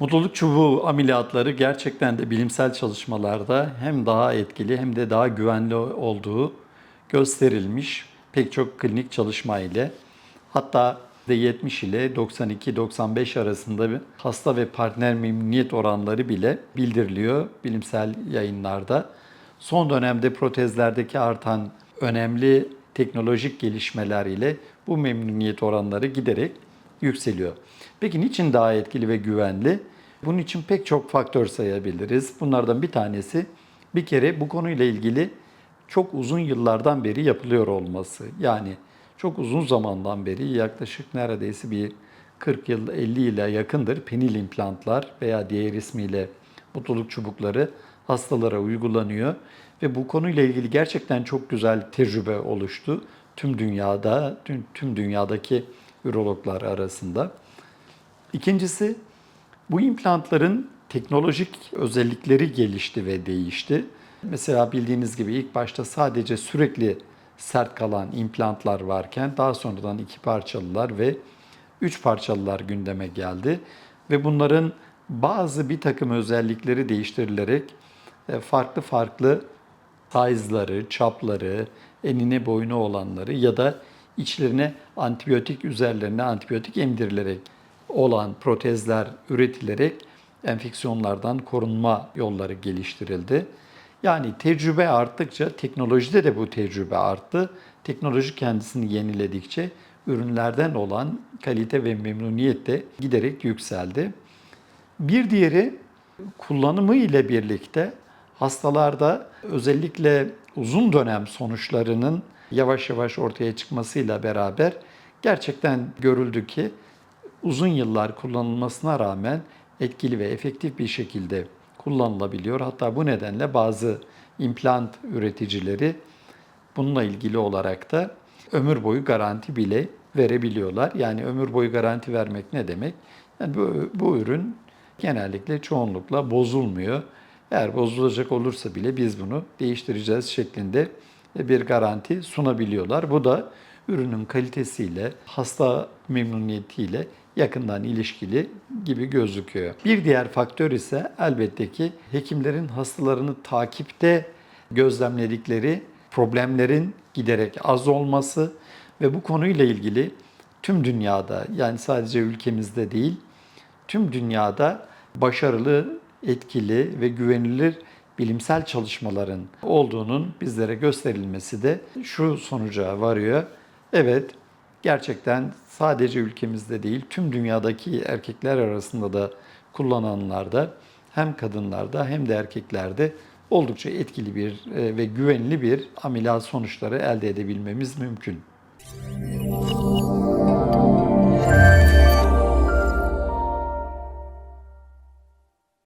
Mutluluk çubuğu ameliyatları gerçekten de bilimsel çalışmalarda hem daha etkili hem de daha güvenli olduğu gösterilmiş pek çok klinik çalışma ile. Hatta de 70 ile 92-95 arasında bir hasta ve partner memnuniyet oranları bile bildiriliyor bilimsel yayınlarda. Son dönemde protezlerdeki artan önemli teknolojik gelişmeler ile bu memnuniyet oranları giderek yükseliyor. Peki niçin daha etkili ve güvenli? Bunun için pek çok faktör sayabiliriz. Bunlardan bir tanesi bir kere bu konuyla ilgili çok uzun yıllardan beri yapılıyor olması. Yani çok uzun zamandan beri yaklaşık neredeyse bir 40 yıl 50 ile yakındır penil implantlar veya diğer ismiyle mutluluk çubukları hastalara uygulanıyor ve bu konuyla ilgili gerçekten çok güzel tecrübe oluştu tüm dünyada, tüm, tüm dünyadaki ürologlar arasında. İkincisi bu implantların teknolojik özellikleri gelişti ve değişti. Mesela bildiğiniz gibi ilk başta sadece sürekli sert kalan implantlar varken daha sonradan iki parçalılar ve üç parçalılar gündeme geldi. Ve bunların bazı bir takım özellikleri değiştirilerek e, farklı farklı size'ları, çapları, enine boyuna olanları ya da içlerine antibiyotik üzerlerine antibiyotik emdirilerek olan protezler üretilerek enfeksiyonlardan korunma yolları geliştirildi. Yani tecrübe arttıkça teknolojide de bu tecrübe arttı. Teknoloji kendisini yeniledikçe ürünlerden olan kalite ve memnuniyet de giderek yükseldi. Bir diğeri kullanımı ile birlikte hastalarda özellikle uzun dönem sonuçlarının yavaş yavaş ortaya çıkmasıyla beraber gerçekten görüldü ki uzun yıllar kullanılmasına rağmen etkili ve efektif bir şekilde kullanılabiliyor. Hatta bu nedenle bazı implant üreticileri bununla ilgili olarak da ömür boyu garanti bile verebiliyorlar. Yani ömür boyu garanti vermek ne demek? Yani bu, bu ürün genellikle çoğunlukla bozulmuyor. Eğer bozulacak olursa bile biz bunu değiştireceğiz şeklinde bir garanti sunabiliyorlar. Bu da ürünün kalitesiyle, hasta memnuniyetiyle yakından ilişkili gibi gözüküyor. Bir diğer faktör ise elbette ki hekimlerin hastalarını takipte gözlemledikleri problemlerin giderek az olması ve bu konuyla ilgili tüm dünyada yani sadece ülkemizde değil tüm dünyada başarılı, etkili ve güvenilir bilimsel çalışmaların olduğunun bizlere gösterilmesi de şu sonuca varıyor. Evet, gerçekten sadece ülkemizde değil, tüm dünyadaki erkekler arasında da kullananlarda hem kadınlarda hem de erkeklerde oldukça etkili bir e, ve güvenli bir ameliyat sonuçları elde edebilmemiz mümkün.